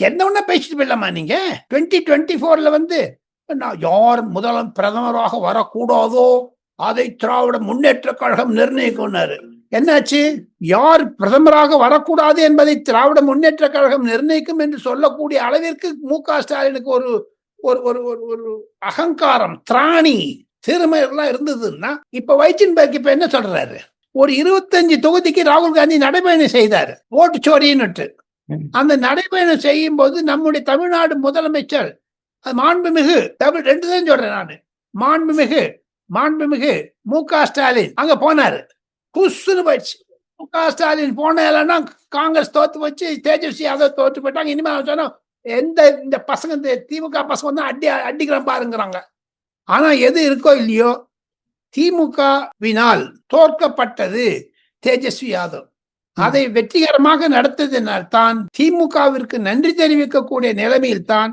என்ன ஒண்ணா பேசிட்டு போயிடலாமா நீங்க? டுவெண்ட்டி டுவெண்ட்டி ஃபோர்ல வந்து நான் யார் முதலம் பிரதமராக வரக்கூடாதோ அதை திராவிட முன்னேற்ற கழகம் நிர்ணயிக்கும்னாரு. என்னாச்சு? யார் பிரதமராக வரக்கூடாது என்பதை திராவிட முன்னேற்ற கழகம் நிர்ணயிக்கும் என்று சொல்லக்கூடிய அளவிற்கு மு க ஸ்டாலினுக்கு ஒரு ஒரு ஒரு ஒரு ஒரு அகங்காரம் திராணி திறமை எல்லாம் இருந்ததுன்னா இப்ப வைச்சின்பர்க் இப்ப என்ன சொல்றாரு? ஒரு இருபத்தஞ்சு தொகுதிக்கு ராகுல் காந்தி நடைபயணம் செய்தார் ஓட்டு சோரின்னுட்டு அந்த நடைபயணம் செய்யும் போது நம்முடைய தமிழ்நாடு முதலமைச்சர் மாண்புமிகு தமிழ் ரெண்டு தான் சொல்றேன் நான். மாண்புமிகு மாண்புமிகு மு க ஸ்டாலின் அங்க போனாரு. புஷ்னு போயிடுச்சு. மு க ஸ்டாலின் போன காங்கிரஸ் தோத்து வச்சு தேஜஸ்வி யாதவ் தோத்து போயிட்டாங்க. இனிமேல் அவன் சொன்னா எந்த இந்த பசங்க இந்த திமுக பசங்க வந்து அடி அடிக்கிறோம் பாருங்கிறாங்க. ஆனா எது இருக்கோ இல்லையோ திமுகவினால் தோற்கப்பட்டது தேஜஸ்வி யாதவ். அதை வெற்றிகரமாக நடத்ததினால் தான் திமுகவிற்கு நன்றி தெரிவிக்கக்கூடிய நிலைமையில் தான்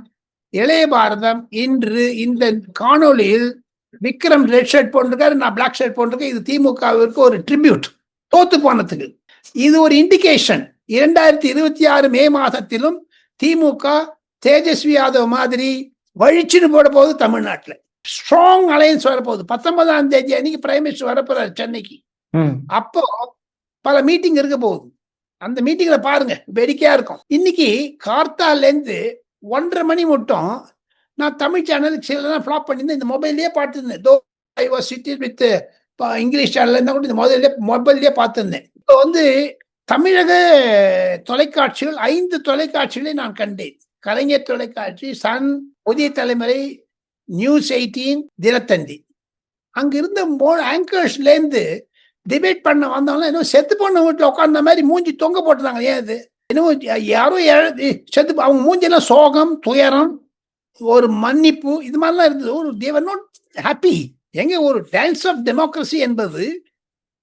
இளைய பாரதம் இன்று இந்த காணொளியில் விக்ரம் ரெட் ஷர்ட் போட்டிருக்காரு நான் பிளாக் ஷர்ட் போட்டிருக்கேன். இது திமுகவிற்கு ஒரு ட்ரிபியூட் தோத்து போனதுக்கு. இது ஒரு இண்டிகேஷன் இரண்டாயிரத்தி இருபத்தி ஆறு மே மாதத்திலும் திமுக தேஜஸ்வி யாதவ் மாதிரி வழிச்சுன்னு போட போகுது தமிழ்நாட்டுல. ஸ்ட்ராங் அலையன்ஸ் வரப்போகுது. பத்தொன்பதாம் தேதி அன்னைக்கு பிரைம் மினிஸ்டர் வரப்போறாரு சென்னைக்கு. அப்போ பல மீட்டிங் இருக்க போகுது. அந்த மீட்டிங்ல பாருங்க வேடிக்கையா இருக்கும். இன்னைக்கு கார்த்தாலேருந்து ஒன்றரை மணி மட்டும் நான் தமிழ் சேனலுக்கு சிலதான் ஃபிளாப் பண்ணியிருந்தேன். இந்த மொபைல்லேயே பார்த்துருந்தேன். Though I was sitting with English சேனல்ல இருந்தால் கூட இந்த மொபைல்லே மொபைல்லேயே பார்த்துருந்தேன். இப்போ வந்து தமிழக தொலைக்காட்சிகள் ஐந்து தொலைக்காட்சிகளை நான் கண்டேன். கலைஞர் தொலைக்காட்சி சன் புதிய தலைமுறை நியூஸ் எயிட்டீன் தினத்தந்தி. அங்கிருந்த இருந்த ஆங்கர்ஸ்ல டிபேட் பண்ண வந்தாங்கன்னா என்ன செத்து போன வீட்டில் உட்காந்த மாதிரி மூஞ்சி தொங்க போட்டுருந்தாங்க. ஏன் அது என்னவோ யாரோ செத்து அவங்க மூஞ்சிலாம் சோகம் துயரம் ஒரு மன்னிப்பு இது மாதிரிலாம் இருந்தது. ஒரு தேவர் நாட் ஹாப்பி எங்க ஒரு டான்ஸ் ஆஃப் டெமோக்ரஸி என்பது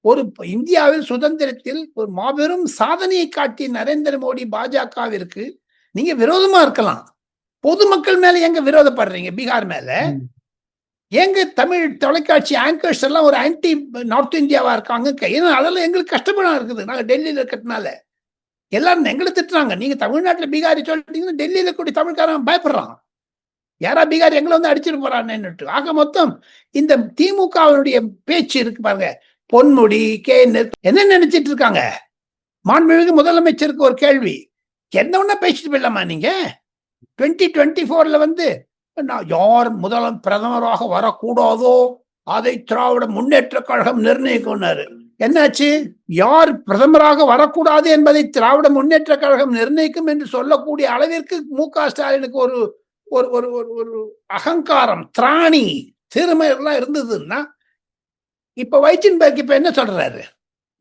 ஒரு இந்தியாவில் சுதந்திரத்தில் ஒரு மாபெரும் சாதனையை காட்டிய நரேந்திர மோடி பாஜகவிற்கு நீங்க விரோதமா இருக்கலாம். பொதுமக்கள் மேல எங்க விரோதப்படுறீங்க? பீகார் மேல. எங்க தமிழ் தொலைக்காட்சி ஆங்கர்ஸ் எல்லாம் ஒரு ஆன்டி நார்த் இந்தியாவா இருக்காங்க? ஏன்னா அதெல்லாம் எங்களுக்கு கஷ்டப்படா இருக்குது. நாங்க டெல்லியில இருக்கிறதுனால. எல்லாரும் எங்களை திட்டுறாங்க. நீங்க தமிழ்நாட்டுல பீகாரி சொல்லிட்டீங்கன்னா டெல்லியில கூடிய தமிழ்காரன் பயப்படுறான். யாரா பீகார் எங்களை வந்து அடிச்சிட்டு போறான்னுட்டு ஆக மொத்தம் இந்த திமுகவினுடைய பேச்சு இருக்கு பாருங்க. பொன்முடி கே என்ன நினைச்சிட்டு இருக்காங்க? மாண்புமிகு முதலமைச்சருக்கு ஒரு கேள்வி. என்ன ஒன்னா பேசிட்டு போயிடலாமா நீங்க? டுவெண்ட்டி டுவெண்ட்டி ஃபோர்ல வந்து நான் யார் முதலம் பிரதமராக வரக்கூடாதோ அதை திராவிட முன்னேற்ற கழகம் நிர்ணயிக்கும்னாரு. என்னாச்சு? யார் பிரதமராக வரக்கூடாது என்பதை திராவிட முன்னேற்ற கழகம் நிர்ணயிக்கும் என்று சொல்லக்கூடிய அளவிற்கு மு க ஸ்டாலினுக்கு ஒரு ஒரு ஒரு ஒரு ஒரு அகங்காரம் திராணி திறமை எல்லாம் இருந்ததுன்னா இப்ப வைச்சின்பர்க் இப்ப என்ன சொல்றாரு?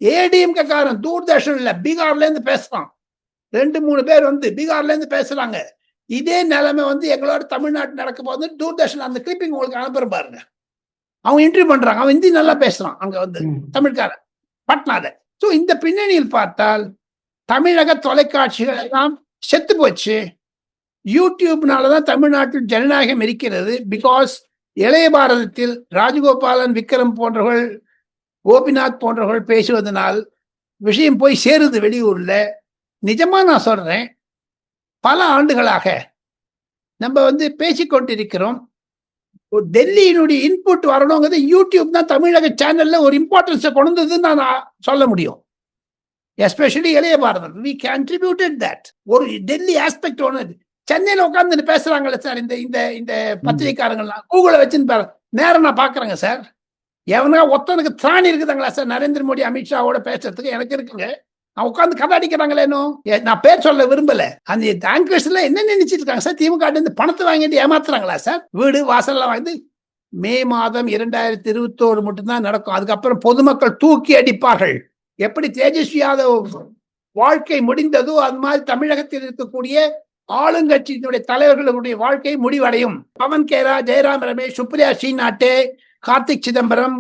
ஏடிஎம்கே காரன் தூர்தர்ஷன்ல பீகார்ல இருந்து பேசுறான். ரெண்டு மூணு பேர் வந்து பீகார்ல இருந்து பேசுறாங்க. இதே நிலைமை வந்து எங்களோட தமிழ்நாட்டு நடக்க போது தூர்தர்ஷன் அந்த கிளிப்பிங் உங்களுக்கு அனுப்புறேன் பாருங்க. அவங்க இன்டர்வியூ பண்றாங்க. அவன் ஹிந்தி நல்லா பேசுறான் அங்க வந்து. தமிழ்காரன். பட்னால. சோ இந்த பின்னணியில் பார்த்தால் தமிழக தொலைக்காட்சிகள் எல்லாம் செத்து போச்சு. யூடியூப்னாலதான் தமிழ்நாட்டில் ஜனநாயகம் இருக்கிறது. பிகாஸ் இளைய பாரதத்தில் ராஜகோபாலன் விக்ரம் போன்றவர்கள் கோபிநாத் போன்றவர்கள் பேசுவதனால் விஷயம் போய் சேருது வெளியூர்ல. நிஜமா நான் சொல்றேன். பல ஆண்டுகளாக நம்ம வந்து பேசிக்கொண்டிருக்கிறோம் டெல்லியினுடைய இன்புட் வரணுங்கிறது யூடியூப் தான் தமிழக சேனல்ல ஒரு இம்பார்ட்டன்ஸை கொண்டதுன்னு நான் சொல்ல முடியும். எஸ்பெஷலி இளைய பாரதம் வி கண்ட்ரிபியூட்டட் தட் ஒரு டெல்லி ஆஸ்பெக்ட் ஒன்று சென்னையில் உட்காந்து பேசுறாங்கல்ல சார் இந்த இந்த இந்த பத்திரிகைக்காரங்கள்லாம். கூகுளை வச்சுன்னு பாரு. நேரம் நான் பார்க்குறேங்க சார். எவனா ஒத்தனுக்கு திராணி இருக்குதாங்களா சார் நரேந்திர மோடி அமித்ஷாவோட பேசுறதுக்கு எனக்கு இருக்குங்க. நான் உட்காந்து கதை அடிக்கிறாங்களேனோ ஏ, நான் பேர் சொல்ல விரும்பல. அந்த ஆங்கர்ஸ் என்ன நினைச்சிட்டு இருக்காங்க சார்? திமுக ட்ட இருந்து பணத்தை வாங்கிட்டு ஏமாத்துறாங்களா சார்? வீடு வாசல்லாம் வாங்கி மே மாதம் இரண்டாயிரத்தி இருபத்தோரு மட்டும்தான் நடக்கும். அதுக்கப்புறம் பொதுமக்கள் தூக்கி அடிப்பார்கள். எப்படி தேஜஸ்வி யாதவ் வாழ்க்கை முடிந்ததோ அது மாதிரி தமிழகத்தில் இருக்கக்கூடிய ஆளுங்கட்சியினுடைய தலைவர்களுடைய வாழ்க்கை முடிவடையும். பவன் கேரா ஜெயராம் ரமேஷ் சுப்ரியா ஸ்ரீநாட்டே கார்த்திக் சிதம்பரம்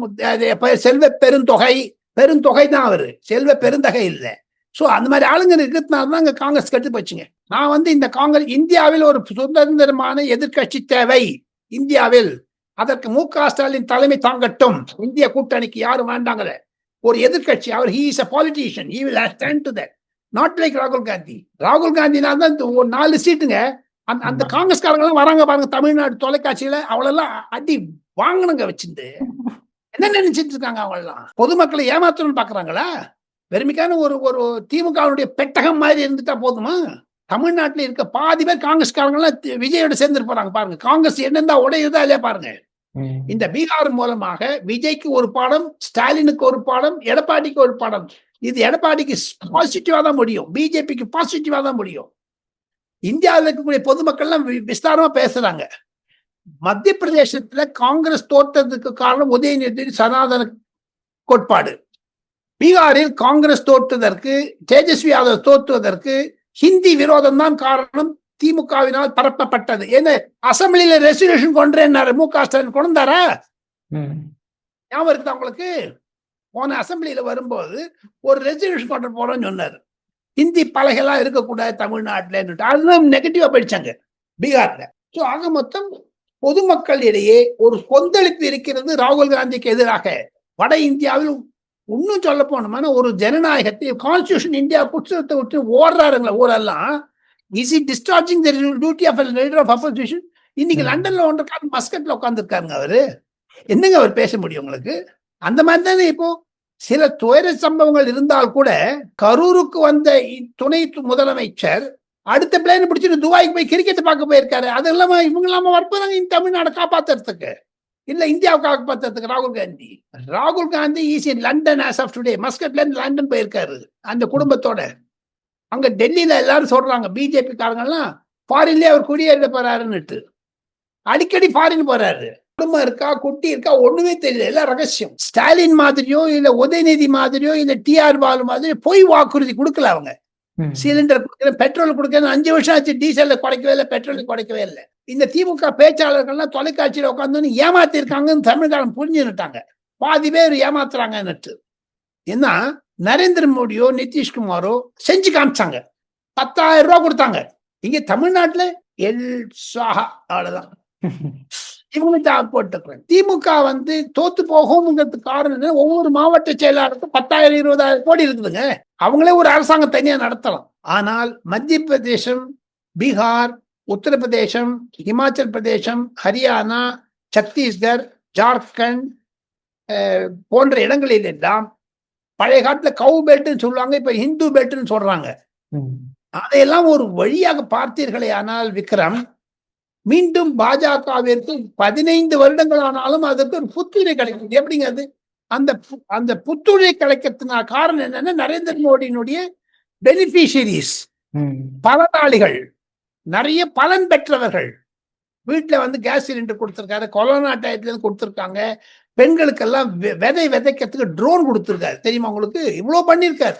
செல்வ பெருந்தொகை பெருந்தொகை தான் அவரு. செல்வ பெருந்தகை இல்லை. சோ அந்த மாதிரி ஆளுங்க இருக்கிறதுனால தான் இங்க காங்கிரஸ் கெட்டு போச்சுங்க. நான் வந்து இந்த காங்கிரஸ் இந்தியாவில் ஒரு சுதந்திரமான எதிர்க்கட்சி தேவை. இந்தியாவில். அதற்கு மு க ஸ்டாலின் தலைமை தாங்கட்டும். இந்திய கூட்டணிக்கு யாரும் வேண்டாங்கல ஒரு எதிர்க்கட்சி. அவர் he is a politician he will stand to that not like ராகுல் காந்தி. ராகுல் காந்தினா தான் ஒரு நாலு சீட்டுங்க. அந்த அந்த காங்கிரஸ்காரங்க எல்லாம் வராங்க பாருங்க. தமிழ்நாடு தொலைக்காட்சியில அவளெல்லாம் அடி வாங்கணுங்க வச்சிருந்து. என்ன நினைச்சிட்டு இருக்காங்க அவங்கெல்லாம்? பொதுமக்களை ஏமாத்தணும்னு பாக்குறாங்களா? வெறுமைக்கான ஒரு ஒரு திமுகவுடைய பெட்டகம் மாதிரி இருந்துட்டா போதுமா? தமிழ்நாட்டுல இருக்க பாதி பேர் காங்கிரஸ்காரங்க எல்லாம் தி- விஜயோட சேர்ந்து போறாங்க. பாருங்க காங்கிரஸ் என்னென்ன உடையுதா இல்லையா பாருங்க. இந்த பீகார் மூலமாக விஜய்க்கு ஒரு பாடம் ஸ்டாலினுக்கு ஒரு பாடம் எடப்பாடிக்கு ஒரு பாடம். இது எடப்பாடிக்கு பாசிட்டிவா தான் முடியும். பிஜேபிக்கு பாசிட்டிவா தான் முடியும். இந்தியாவில் இருக்கக்கூடிய பொதுமக்கள்லாம் விஸ்தாரமா பேசுறாங்க. மத்திய பிரதேசத்துல காங்கிரஸ் தோற்றதுக்கு காரணம் உதயநிதி சனாதன கோட்பாடு. பீகாரில் காங்கிரஸ் தோற்றுவதற்கு தேஜஸ்வி யாதவ் தோற்றுவதற்கு ஹிந்தி விரோதம் தான் காரணம். திமுகவினால் பரப்பப்பட்டது. என்ன அசம்பிளியில ரெசல்யூஷன் கொண்டுறேன்னாரு மு க ஸ்டாலின். கொண்டாரா. ஞாபகம் இருக்குதா உங்களுக்கு? போன அசம்பிளியில வரும்போது ஒரு ரெசல்யூஷன் கொண்டு போறோம்னு சொன்னாரு. ஹிந்தி பலகைலாம் இருக்கக்கூடாது தமிழ்நாட்டுல அதுதான் நெகட்டிவா படிச்சாங்க பீகார்ல. ஸோ ஆக மொத்தம் பொதுமக்களிடையே ஒரு கொந்தளிப்பு இருக்கிறது ராகுல் காந்திக்கு எதிராக. வட இந்தியாவில் இன்னும் சொல்ல போனோம்னா ஒரு ஜனநாயகத்தை கான்ஸ்டியூஷன் இந்தியா புத்தகத்தை விட்டு ஓடுறாருங்களா ஊரெல்லாம். Is it discharging the duty of leader of opposition இன்னைக்கு. லண்டன்ல ஒன்று கால் மஸ்கட்ல உட்காந்துருக்காருங்க அவரு. என்னங்க அவர் பேச முடியும் உங்களுக்கு? அந்த மாதிரி தானே இப்போ? சில துயர சம்பவங்கள் இருந்தால் கூட கரூருக்கு வந்த இ- துணை முதலமைச்சர் அடுத்த பிளேன் பிடிச்சிட்டு துபாய்க்கு போய் கிரிக்கெட் பார்க்க போயிருக்காரு. அது இல்லாம இவங்க இல்லாம வரப்போறாங்க இந்த தமிழ்நாடை காப்பாத்துறதுக்கு. இல்ல இந்தியாவை காப்பாத்துறதுக்கு ராகுல் காந்தி. ராகுல் Gandhi is in London as of today மஸ்கட்ல இருந்து லண்டன் போயிருக்காரு. அந்த குடும்பத்தோட. அங்க டெல்லியில எல்லாரும் சொல்றாங்க பிஜேபி காரங்க எல்லாம் ஃபாரின்லயே அவர் குடியேற போறாருன்னுட்டு. அடிக்கடி ஃபாரின் போறாரு. குடும்பம் இருக்கா குட்டி இருக்கா ஒண்ணுமே தெரியல. எல்லாம் ரகசியம். ஸ்டாலின் மாதிரியோ இல்ல உதயநிதி மாதிரியோ இல்ல டிஆர் பாலு மாதிரியோ பொய் வாக்குறுதி கொடுக்கல அவங்க. சிலிண்டர் கொடுக்குறேன் பெட்ரோல் கொடுக்குறேன் அஞ்சு வருஷம் ஆச்சு டீசல்ல குறைக்கவே இல்லை பெட்ரோல் குறைக்கவே இல்லை. இந்த திமுக பேச்சாளர்கள்லாம் தொலைக்காட்சியில் உட்காந்துன்னு ஏமாத்திருக்காங்கன்னு தமிழ்காரன் புரிஞ்சுட்டாங்க பாதி பேர் ஏமாத்துறாங்கன்னுட்டு ஏன்னா நரேந்திர மோடியோ நிதிஷ்குமாரோ செஞ்சு காமிச்சாங்க. பத்தாயிரம் ரூபா கொடுத்தாங்க. இங்க தமிழ்நாட்டுல எல் சாஹா அவ்வளவுதான். இவங்களுக்கு தான் போட்டுக்கிறேன். திமுக வந்து தோத்து போகும்ங்கிறது காரணம் ஒவ்வொரு மாவட்ட செயலாளருக்கும் பத்தாயிரம் இருபதாயிரம் கோடி இருக்குதுங்க. அவங்களே ஒரு அரசாங்கம் தனியா நடத்தலாம். ஆனால் மத்திய பிரதேசம் பீகார் உத்தரப்பிரதேசம் இமாச்சல் பிரதேசம் ஹரியானா சத்தீஸ்கர் ஜார்க்கண்ட் போன்ற இடங்களில் எல்லாம் பழைய காலத்துல கவு பெல்ட்னு சொல்லுவாங்க இப்ப இந்து பெல்ட்னு சொல்றாங்க. அதையெல்லாம் ஒரு வழியாக பார்த்தீர்களே ஆனால் விக்ரம் மீண்டும் பாஜகவிற்கு பதினைந்து வருடங்கள் ஆனாலும் அதற்கு ஒரு புத்துணை கிடைக்குது எப்படிங்க அது அந்த பு- அந்த புத்துணை கிடைக்கிறதுனா காரணம் என்னன்னா நரேந்திர மோடியினுடைய பெனிஃபிஷியரிஸ். பலனாளிகள் நிறைய பலன் பெற்றவர்கள். வீட்டில் வந்து கேஸ் சிலிண்டர் கொடுத்துருக்காரு கொரோனா டயத்துலேருந்து கொடுத்துருக்காங்க. பெண்களுக்கெல்லாம் வெ- விதை விதைக்கிறதுக்கு ட்ரோன் கொடுத்துருக்காரு. தெரியுமா உங்களுக்கு? இவ்வளோ பண்ணியிருக்காரு.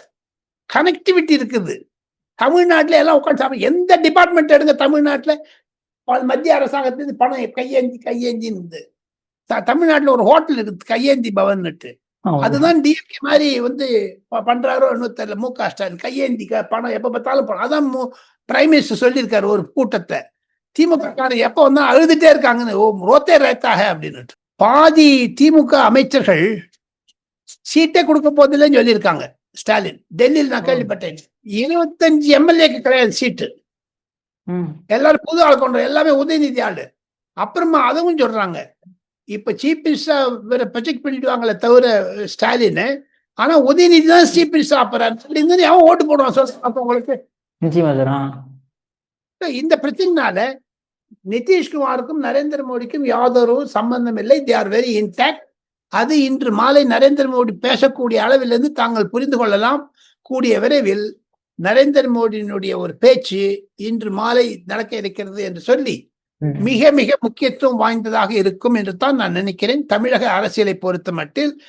கனெக்டிவிட்டி இருக்குது. தமிழ்நாட்டில் எல்லாம் உட்காந்து எந்த டிபார்ட்மெண்ட் எடுங்க தமிழ்நாட்டில்? மத்திய அரசாங்கத்துலேருந்து பணம் கையேந்தி கையேந்தின்னு தமிழ்நாட்டில் ஒரு ஹோட்டல் இருக்குது கையேந்தி பவன்னுட்டு. அதுதான் டிஎம்கே மாதிரி வந்து பண்றாரோ இன்னும் தெரியல. மு க ஸ்டாலின் கையேந்தி பணம் எப்ப பார்த்தாலும் பணம். அதான் பிரைம் மினிஸ்டர் சொல்லியிருக்காரு ஒரு கூட்டத்தை. திமுக எப்ப வந்தா அழுதுட்டே இருக்காங்கன்னு ஓ ரோத்தே ரேத்தாக அப்படின்னுட்டு. பாதி திமுக அமைச்சர்கள் சீட்டே கொடுக்க போதில்லைன்னு சொல்லியிருக்காங்க ஸ்டாலின். டெல்லியில் நான். கேள்விப்பட்டேன். இருபத்தஞ்சு எம்எல்ஏக்கு கிடையாது சீட்டு. எல்லாரும் புது ஆள் கொண்டு எல்லாமே உதயநிதி ஆளு. அப்புறமா அதுவும் சொல்றாங்க. இப்ப சீஃப் மினிஸ்டரா வேற ப்ரொஜெக்ட் பண்ணிடுவாங்களே தவிர ஸ்டாலின் ஆனா உதயநிதி தான் சீஃப் மினிஸ்டர் ஆப்பறாரு அப்படின்னு அவன் ஓட்டு போடுவான் சொல்ல அப்ப உங்களுக்கு சார். இந்த பிரச்சனைனால நிதிஷ்குமாருக்கும் நரேந்திர மோடிக்கும் யாதொரு சம்பந்தம் இல்லை தே ஆர் வெரி இன்டாக்ட் அது இன்று மாலை நரேந்திர மோடி பேசக்கூடிய அளவிலிருந்து தாங்கள் புரிந்து கொள்ளலாம் கூடிய விரைவில் நரேந்திர மோடியினுடைய ஒரு பேச்சு இன்று மாலை நடக்க இருக்கிறது என்று சொல்லி. மிக மிக முக்கியத்துவம் வாய்ந்ததாக இருக்கும் என்று தான் நான் நினைக்கிறேன். தமிழக அரசியலை பொறுத்த மட்டில்